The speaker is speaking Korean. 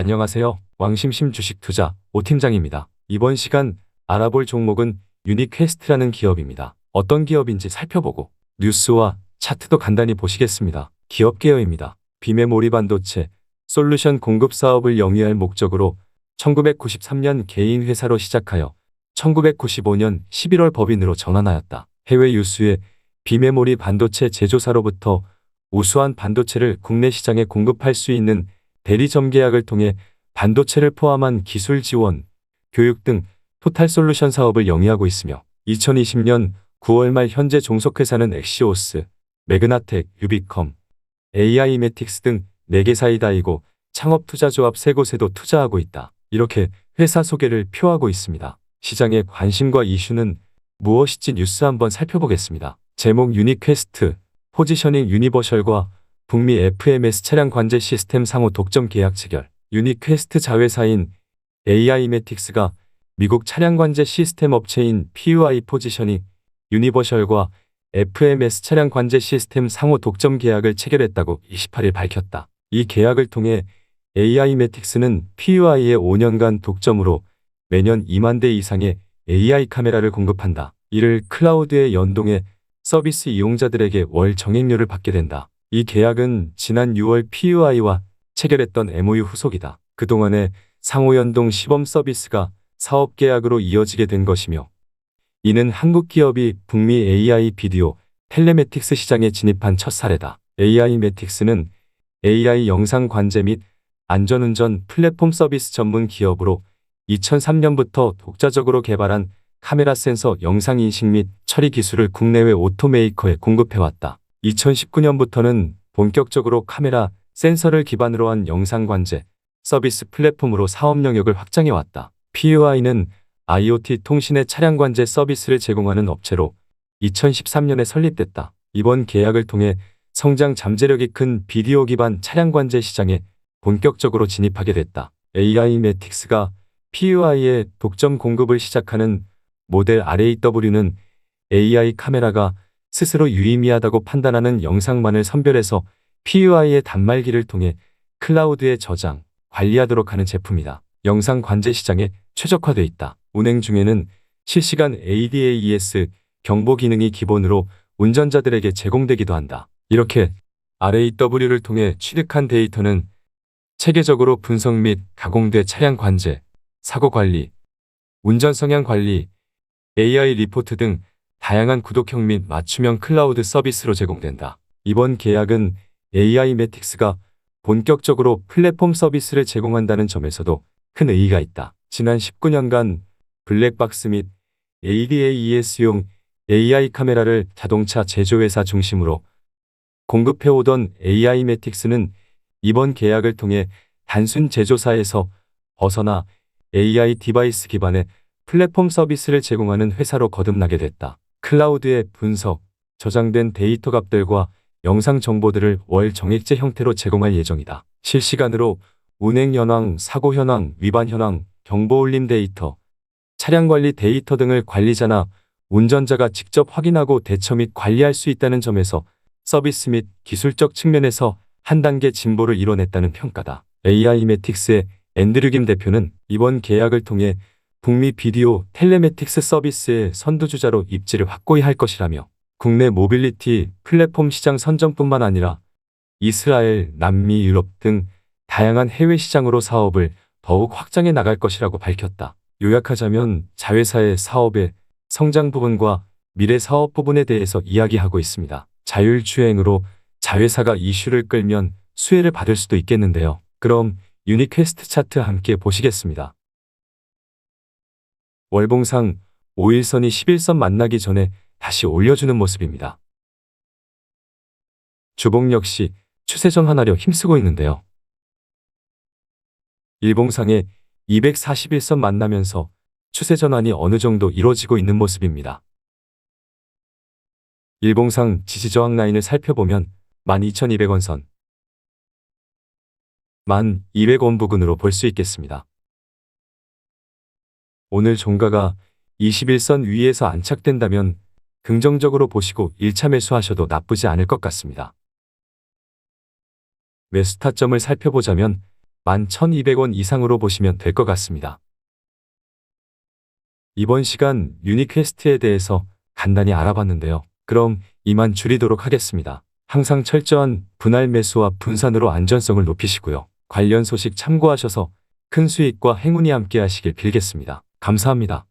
안녕하세요. 왕심심 주식 투자 오팀장입니다. 이번 시간 알아볼 종목은 유니퀘스트라는 기업입니다. 어떤 기업인지 살펴보고 뉴스와 차트도 간단히 보시겠습니다. 기업 개요입니다. 비메모리 반도체 솔루션 공급 사업을 영위할 목적으로 1993년 개인 회사로 시작하여 1995년 11월 법인으로 전환하였다. 해외 유수의 비메모리 반도체 제조사로부터 우수한 반도체를 국내 시장에 공급할 수 있는 대리점 계약을 통해 반도체를 포함한 기술 지원, 교육 등 토탈 솔루션 사업을 영위하고 있으며 2020년 9월 말 현재 종속회사는 엑시오스, 매그나텍, 유비컴, AI매틱스 등 4개 사이다이고 창업투자조합 3곳에도 투자하고 있다. 이렇게 회사 소개를 표하고 있습니다. 시장의 관심과 이슈는 무엇일지 뉴스 한번 살펴보겠습니다. 제목 유니퀘스트, 포지셔닝 유니버셜과 북미 FMS 차량 관제 시스템 상호 독점 계약 체결. 유니퀘스트 자회사인 AI매틱스가 미국 차량 관제 시스템 업체인 PUI 포지셔닝 유니버셜과 FMS 차량 관제 시스템 상호 독점 계약을 체결했다고 28일 밝혔다. 이 계약을 통해 AI매틱스는 PUI의 5년간 독점으로 매년 2만 대 이상의 AI 카메라를 공급한다. 이를 클라우드에 연동해 서비스 이용자들에게 월 정액료를 받게 된다. 이 계약은 지난 6월 PUI와 체결했던 MOU 후속이다. 그동안의 상호연동 시범 서비스가 사업 계약으로 이어지게 된 것이며 이는 한국 기업이 북미 AI 비디오 텔레매틱스 시장에 진입한 첫 사례다. AI 매틱스는 AI 영상 관제 및 안전운전 플랫폼 서비스 전문 기업으로 2003년부터 독자적으로 개발한 카메라 센서 영상 인식 및 처리 기술을 국내외 오토메이커에 공급해왔다. 2019년부터는 본격적으로 카메라 센서를 기반으로 한 영상 관제 서비스 플랫폼으로 사업 영역을 확장해왔다. PUI는 IoT 통신의 차량 관제 서비스를 제공하는 업체로 2013년에 설립됐다. 이번 계약을 통해 성장 잠재력이 큰 비디오 기반 차량 관제 시장에 본격적으로 진입하게 됐다. AI 매틱스가 PUI의 독점 공급을 시작하는 모델 RAW는 AI 카메라가 스스로 유의미하다고 판단하는 영상만을 선별해서 PUI의 단말기를 통해 클라우드에 저장, 관리하도록 하는 제품이다. 영상 관제 시장에 최적화돼 있다. 운행 중에는 실시간 ADAS 경보 기능이 기본으로 운전자들에게 제공되기도 한다. 이렇게 RAW를 통해 취득한 데이터는 체계적으로 분석 및 가공돼 차량 관제, 사고 관리, 운전 성향 관리, AI 리포트 등 다양한 구독형 및 맞춤형 클라우드 서비스로 제공된다. 이번 계약은 AI 매틱스가 본격적으로 플랫폼 서비스를 제공한다는 점에서도 큰 의의가 있다. 지난 19년간 블랙박스 및 ADAES용 AI 카메라를 자동차 제조회사 중심으로 공급해오던 AI 매틱스는 이번 계약을 통해 단순 제조사에서 벗어나 AI 디바이스 기반의 플랫폼 서비스를 제공하는 회사로 거듭나게 됐다. 클라우드의 분석, 저장된 데이터 값들과 영상 정보들을 월 정액제 형태로 제공할 예정이다. 실시간으로 운행 현황, 사고 현황, 위반 현황, 경보 울림 데이터, 차량 관리 데이터 등을 관리자나 운전자가 직접 확인하고 대처 및 관리할 수 있다는 점에서 서비스 및 기술적 측면에서 한 단계 진보를 이뤄냈다는 평가다. AI 매틱스의 앤드류 김 대표는 이번 계약을 통해 북미 비디오 텔레매틱스 서비스의 선두주자로 입지를 확고히 할 것이라며 국내 모빌리티 플랫폼 시장 선정뿐만 아니라 이스라엘, 남미, 유럽 등 다양한 해외 시장으로 사업을 더욱 확장해 나갈 것이라고 밝혔다. 요약하자면 자회사의 사업의 성장 부분과 미래 사업 부분에 대해서 이야기하고 있습니다. 자율주행으로 자회사가 이슈를 끌면 수혜를 받을 수도 있겠는데요. 그럼 유니퀘스트 차트 함께 보시겠습니다. 월봉상 5일선이 11선 만나기 전에 다시 올려주는 모습입니다. 주봉 역시 추세 전환하려 힘쓰고 있는데요. 일봉상에 241선 만나면서 추세 전환이 어느 정도 이루어지고 있는 모습입니다. 일봉상 지지 저항 라인을 살펴보면 12,200원 선, 1,200원 부근으로 볼 수 있겠습니다. 오늘 종가가 21선 위에서 안착된다면 긍정적으로 보시고 1차 매수하셔도 나쁘지 않을 것 같습니다. 매수 타점을 살펴보자면 11,200원 이상으로 보시면 될 것 같습니다. 이번 시간 유니퀘스트에 대해서 간단히 알아봤는데요. 그럼 이만 줄이도록 하겠습니다. 항상 철저한 분할 매수와 분산으로 안전성을 높이시고요. 관련 소식 참고하셔서 큰 수익과 행운이 함께 하시길 빌겠습니다. 감사합니다.